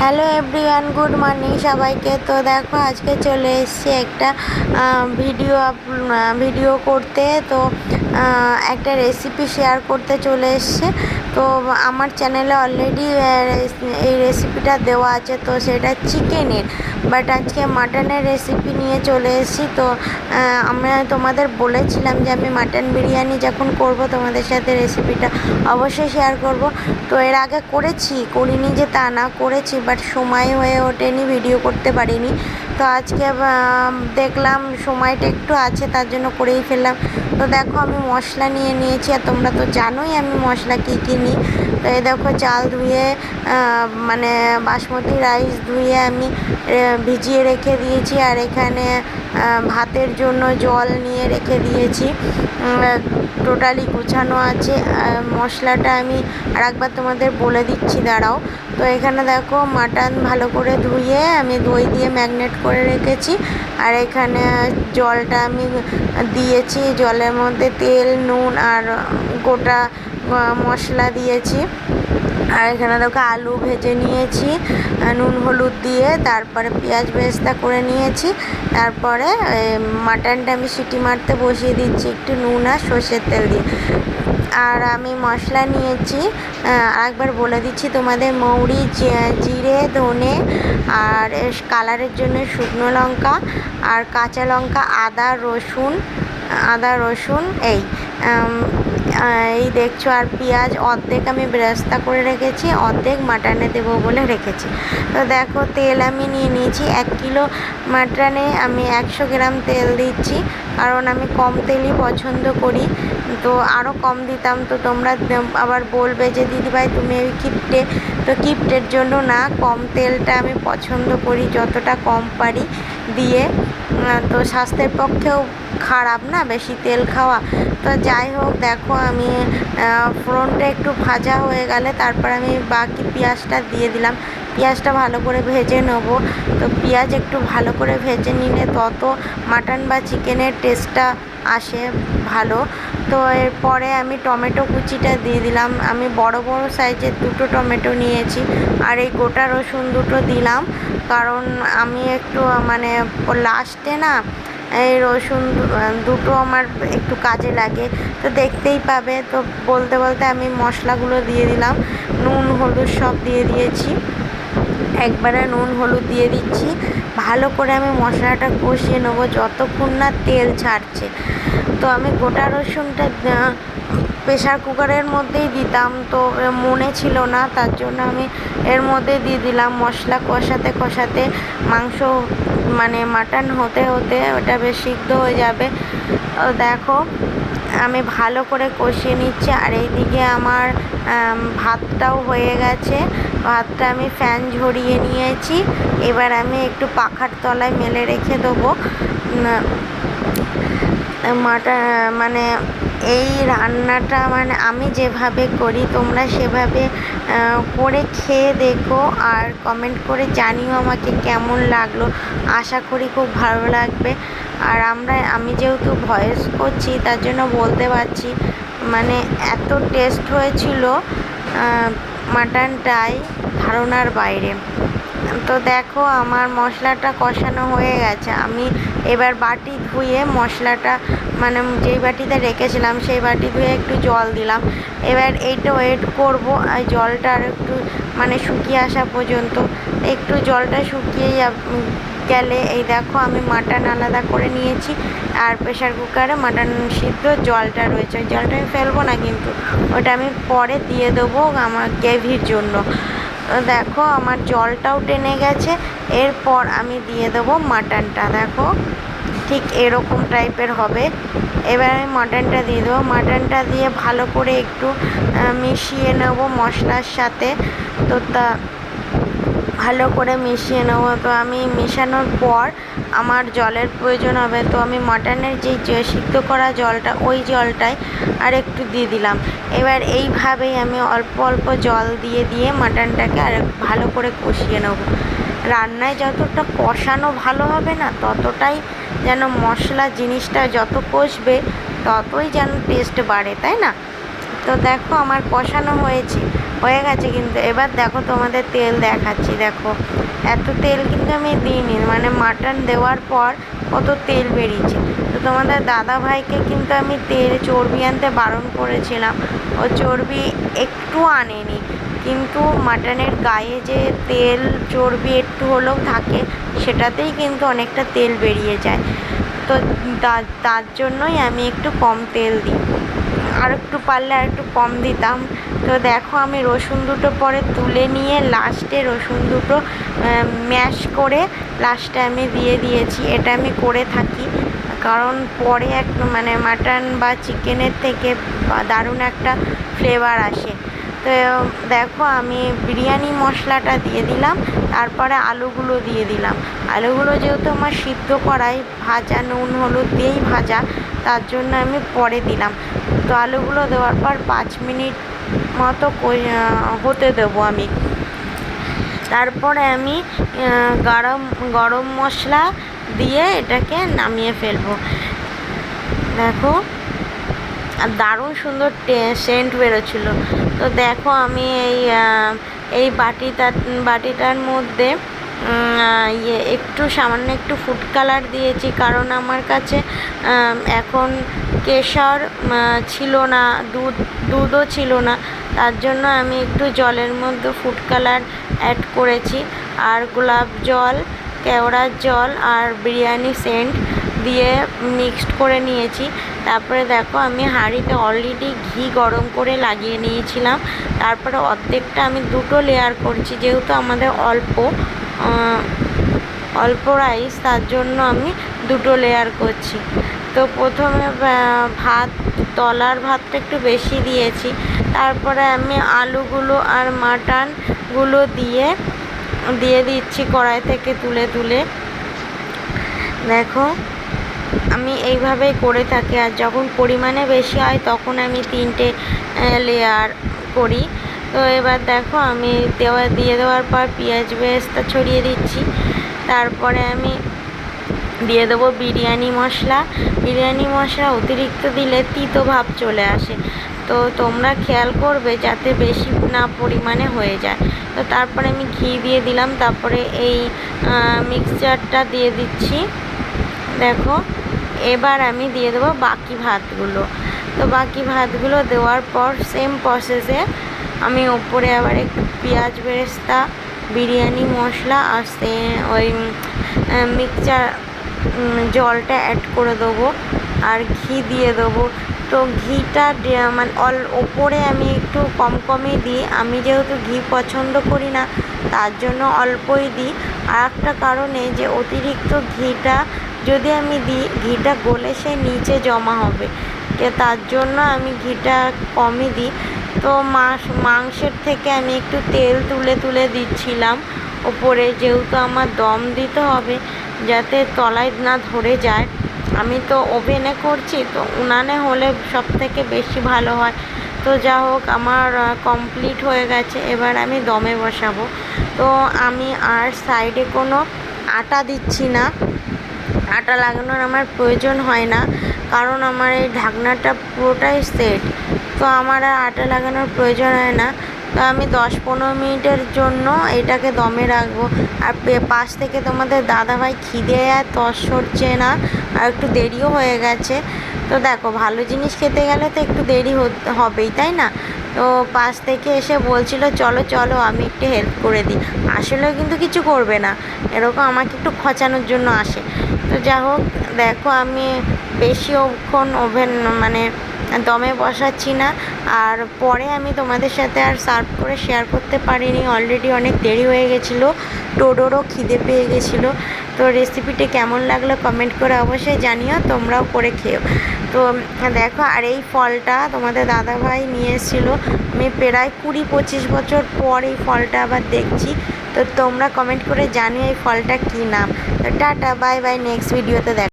Hello everyone good morning সবাইকে। তো দেখো, আজকে চলে এসেছি একটা ভিডিও ভিডিও করতে। তো একটা রেসিপি শেয়ার করতে চলে এসছে। তো আমার চ্যানেলে অলরেডি এই রেসিপিটা দেওয়া আছে, তো সেটা চিকেনের বাট আজকে মাটনের রেসিপি নিয়ে চলে এসেছি, তো আমরা তোমাদের বলেছিলাম যে আমি মাটন বিরিয়ানি যখন করব, তোমাদের সাথে রেসিপিটা অবশ্যই শেয়ার করব। তো এর আগে করেছি, করিনি যে তা না, করেছি বাট সময় হয়ে ওঠেনি ভিডিও করতে পারিনি। তো আজকে দেখলাম সময়টা একটু আছে, তার জন্য করেই ফেললাম। তো দেখো, আমি মশলা নিয়ে নিয়েছি, আর তোমরা তো জানোই আমি মশলা কী কী নিই তো এই দেখো চাল ধুয়ে মানে বাসমতি রাইস ধুয়ে আমি ভিজিয়ে রেখে দিয়েছি আর এখানে ভাতের জন্য জল নিয়ে রেখে দিয়েছি। টোটালি গুছানো আছে। মশলাটা আমি আর একবার তোমাদের বলে দিচ্ছি, দাঁড়াও। তো এখানে দেখো মাটন ভালো করে ধুয়ে আমি দই দিয়ে ম্যাগনেট করে রেখেছি। আর এখানে জলটা আমি দিয়েছি। জলের মধ্যে তেল, নুন আর গোটা মশলা দিয়েছি। আর এখানে দেখো আলু ভেজে নিয়েছি নুন হলুদ দিয়ে, তারপরে পেঁয়াজ বেরেস্তা করে নিয়েছি, তারপরে মাটনটা আমি সিটি মারতে বসিয়ে দিচ্ছি একটু নুন আর সর্ষের তেল দিয়ে। আর আমি মশলা নিয়েছি আরেকবার বলে দিচ্ছি তোমাদের, মৌরি জিরে, ধনে, আর কালারের জন্য শুকনো লঙ্কা, আর কাঁচা লঙ্কা, আদা, রসুন আদা, রসুন, এই এই দেখছ, আর পেঁয়াজ অর্ধেক আমি বেরেস্তা করে রেখেছি, অর্ধেক মাটনে দেবো বলে রেখেছি। তো দেখো, তেল আমি নিয়ে নিয়েছি, এক কিলো মাটনে আমি একশো গ্রাম তেল দিচ্ছি, কারণ আমি কম তেলই পছন্দ করি। তো আরও কম দিতাম, তো তোমরা আবার বলবে যে, দিদিভাই, তুমি ওই কিপটে তো কিপটের জন্য না, কম তেলটা আমি পছন্দ করি, যতটা কম পারি দিয়ে। তো স্বাস্থ্যের পক্ষেও খারাপ না, বেশি তেল খাওয়া। তো যাই হোক, দেখো আমি ফোড়নটা একটু ভাজা হয়ে গেলে তারপর আমি বাকি পেঁয়াজটা দিয়ে দিলাম। পেঁয়াজটা ভালো করে ভেজে নেব। তো পেঁয়াজ একটু ভালো করে ভেজে নিলে তত মাটন বা চিকেনের টেস্টটা আসে ভালো। তো এরপরে আমি টমেটো কুচিটা দিয়ে দিলাম। আমি বড় বড় সাইজের দুটো টমেটো নিয়েছি আর এই গোটা রসুন দুটো দিলাম। কারণ আমি একটু মানে লাস্টে না এই রসুন দুটো আমার একটু কাজে লাগে। তো দেখতেই পাবে, তো বলতে বলতে আমি মশলাগুলো দিয়ে দিলাম। নুন, হলুদ সব দিয়ে দিয়েছি। একবারে নুন, হলুদ দিয়ে দিচ্ছি। ভালো করে আমি মশলাটা কষিয়ে নেব, যতক্ষণ না তেল ছাড়ছে। তো আমি গোটা রসুনটা প্রেশার কুকারের মধ্যেই দিতাম, তো মনে ছিল না, তার জন্য আমি এর মধ্যে দিয়ে দিলাম মশলা কষাতে কষাতে। মাংস মানে মাটন হতে হতে ওটা বেশ সিদ্ধ হয়ে যাবে। দেখো, আমি ভালো করে কষিয়ে নিচ্ছি, আর এইদিকে আমার ভাতটাও হয়ে গেছে। ভাতটা আমি ফ্যান ঝরিয়ে নিয়েছি। এবার আমি একটু পাখার তলায় মেলে রেখে দেবো। মাটা মানে এই রান্নাটা মানে আমি যেভাবে করি, তোমরা সেভাবে করে খেয়ে দেখো আর কমেন্ট করে জানিও আমাকে কেমন লাগল। আশা করি খুব ভালো লাগবে। আর আমরা, আমি যেহেতু ভয়েস করছি, তার জন্য বলতে পারছি মানে এত টেস্ট হয়েছিল মাটনটাই ধারণার বাইরে। তো দেখো, আমার মশলাটা কষানো হয়ে গেছে। আমি এবার বাটি ধুয়ে মশলাটা মানে যেই বাটিতে রেখেছিলাম, সেই বাটি ধুয়ে একটু জল দিলাম। এবার এইটা ওয়েট করব, আর জলটা আর একটু মানে শুকিয়ে আসা পর্যন্ত। একটু জলটা শুকিয়ে গেলে, এই দেখো, আমি মাটন আলাদা করে নিয়েছি। আর প্রেশার কুকারে মাটন সিদ্ধ জলটা রয়েছে। জলটা আমি ফেলব না কিন্তু, ওটা আমি পরে দিয়ে দেবো আমার গ্রেভির জন্য। দেখো, আমার জলটাও টেনে গেছে। এরপর আমি দিয়ে দেবো মাটনটা, দেখো। ঠিক এরকম টাইপের হবে। এবার আমি মাটনটা দিয়ে দেবো। মাটনটা দিয়ে ভালো করে একটু মিশিয়ে নেব মশলার সাথে। তো তা ভালো করে মিশিয়ে নেব। তো আমি মেশানোর পর আমার জলের প্রয়োজন হবে। তো আমি মাটনের যে সিদ্ধ করা জলটা, ওই জলটাই আর একটু দিয়ে দিলাম। এবার এইভাবেই আমি অল্প অল্প জল দিয়ে দিয়ে মাটনটাকে আর ভালো করে কষিয়ে নেব। রান্নায় যতটা কষানো ভালো হবে না, ততটাই যেন মশলা জিনিসটা যত কষবে, ততই যেন টেস্ট বাড়ে, তাই না? তো দেখো আমার কষানো হয়েছে, হয়ে গেছে কিন্তু। এবার দেখো তোমাদের তেল দেখাচ্ছি, দেখো। এত তেল কিন্তু আমি দিইনি মানে মাটন দেওয়ার পর কত তেল বেরিয়েছে। তো তোমাদের দাদা ভাইকে কিন্তু আমি তেল, চর্বি আনতে বারণ করেছিলাম। ও চর্বি একটু আনেনি, কিন্তু মাটনের গায়ে যে তেল, চর্বি একটু হলেও থাকে, সেটাতেই কিন্তু অনেকটা তেল বেরিয়ে যায়। তো, তার জন্যই আমি একটু কম তেল দিই। আর একটু পারলে আর একটু কম দিতাম। তো দেখো আমি রসুন দুটো পরে তুলে নিয়ে লাস্টে রসুন দুটো ম্যাশ করে লাস্টে আমি দিয়ে দিয়েছি। এটা আমি করে থাকি। কারণ পরে এক মানে মাটন বা চিকেনের থেকে দারুণ একটা ফ্লেভার আসে। তো দেখো আমি বিরিয়ানি মশলাটা দিয়ে দিলাম, তারপরে আলুগুলো দিয়ে দিলাম। আলুগুলো যেহেতু আমার সিদ্ধ করাই, ভাজা নুন, হলুদ দিয়েই ভাজা, তার জন্য আমি পরে দিলাম। তো আলুগুলো দেওয়ার পর পাঁচ মিনিট মতো হতে দেবো আমি। তারপরে আমি গরম গরম মশলা দিয়ে এটাকে নামিয়ে ফেলব। দেখো। আর দারুণ সুন্দর সেন্ট বেরোচ্ছিলো। তো দেখো আমি এই এই বাটিটা, বাটিটার মধ্যে ইয়ে একটু সামান্য একটু ফুড কালার দিয়েছি। কারণ আমার কাছে এখন কেশর ছিল না, দুধ, দুধও ছিল না। তার জন্য আমি একটু জলের মধ্যে ফুড কালার অ্যাড করেছি। আর গোলাপ জল, কেওড়ার জল আর বিরিয়ানি সেন্ট দিয়ে মিক্সড করে নিয়েছি। তারপরে দেখো আমি হাঁড়িতে অলরেডি ঘি গরম করে লাগিয়ে নিয়েছিলাম। তারপরে অর্ধেকটা আমি দুটো লেয়ার করছি যেহেতু আমাদের অল্প অল্প রাইস তার জন্য আমি দুটো লেয়ার করছি। তো প্রথমে ভাত, তলার ভাতটা একটু বেশি দিয়েছি। তারপরে আমি আলুগুলো আর মাটনগুলো দিয়ে দিয়ে দিচ্ছি কড়াই থেকে তুলে তুলে। দেখো আমি এইভাবেই করে থাকি আর যখন পরিমাণে বেশি হয় তখন আমি তিনটে লেয়ার করি। তো এবার দেখো আমি দেওয়া, দিয়ে দেওয়ার পর পেঁয়াজ বেরেস্তা ছড়িয়ে দিচ্ছি। তারপরে আমি দিয়ে দেবো বিরিয়ানি মশলা। বিরিয়ানি মশলা অতিরিক্ত দিলে তিতো ভাব চলে আসে। তো তোমরা খেয়াল করবে যাতে বেশি না পরিমাণে হয়ে যায়। তো তারপরে আমি ঘি দিয়ে দিলাম। তারপরে এই মিক্সচারটা দিয়ে দিচ্ছি। দেখো এবার আমি দিয়ে দেবো বাকি ভাতগুলো। তো বাকি ভাতগুলো দেওয়ার পর সেম প্রসেসে আমি ওপরে আবার একটু পেঁয়াজ বেরেস্তা, বিরিয়ানি মশলা আর সে ওই মিক্সচার জলটা অ্যাড করে দেবো আর ঘি দিয়ে দেবো। তো ঘিটা মানে অল ওপরে আমি একটু কম কমই দিই। আমি যেহেতু ঘি পছন্দ করি না, তার জন্য অল্পই দিই। আর একটা কারণে যে অতিরিক্ত ঘিটা যদি আমি দিই ঘিটা গলে সে নিচে জমা হবে তার জন্য আমি ঘিটা কমই দিই। তো মাস, মাংসের থেকে আমি একটু তেল তুলে তুলে দিচ্ছিলাম। ওপরে যেহেতু আমার দম দিতে হবে, যাতে তলায় না ধরে যায়। আমি তো ওভেনে করছি, তো উনানে হলে সব থেকে বেশি ভালো হয়। তো যা হোক, আমার কমপ্লিট হয়ে গেছে। এবার আমি দমে বসাবো। তো আমি আর সাইডে কোনো আটা দিচ্ছি না। আটা লাগানোর আমার প্রয়োজন হয় না, কারণ আমার এই ঢাকনাটা পুরোটাই সেট। তো আমার আর আটা লাগানোর প্রয়োজন হয় না। তো আমি দশ পনেরো মিনিটের জন্য এটাকে দমে রাখব। আর পাশ থেকে তোমাদের দাদাভাই খিদে আর তস সরছে না, আর একটু দেরিও হয়ে গেছে। তো দেখো, ভালো জিনিস খেতে গেলে তো একটু দেরি হবেই, তাই না? তো পাশ থেকে এসে বলছিল, চলো চলো, আমি একটু হেল্প করে দিই। আসলেও কিন্তু কিছু করবে না। এরকম আমাকে একটু খচানোর জন্য আসে। তো যা হোক, দেখো আমি বেশিক্ষণ ওভেন মানে দমে বসাচ্ছি না। আর পরে আমি তোমাদের সাথে আর সার্ভ করে শেয়ার করতে পারিনি। অলরেডি অনেক দেরি হয়ে গেছিল। টোডোরও খিদে পেয়ে গেছিল। তো রেসিপিটি কেমন লাগল কমেন্ট করে অবশ্যই জানিও, তোমরাও করে খেও। তো দেখো, আর এই ফলটা তোমাদের দাদাভাই নিয়ে এসেছিল। আমি প্রায় কুড়ি পঁচিশ বছর পর এই ফলটা আবার দেখছি। তো তোমরা কমেন্ট করে জানিও এই ফলটা কী নাম। তো টাটা বাই বাই নেক্সট ভিডিওতে দেখ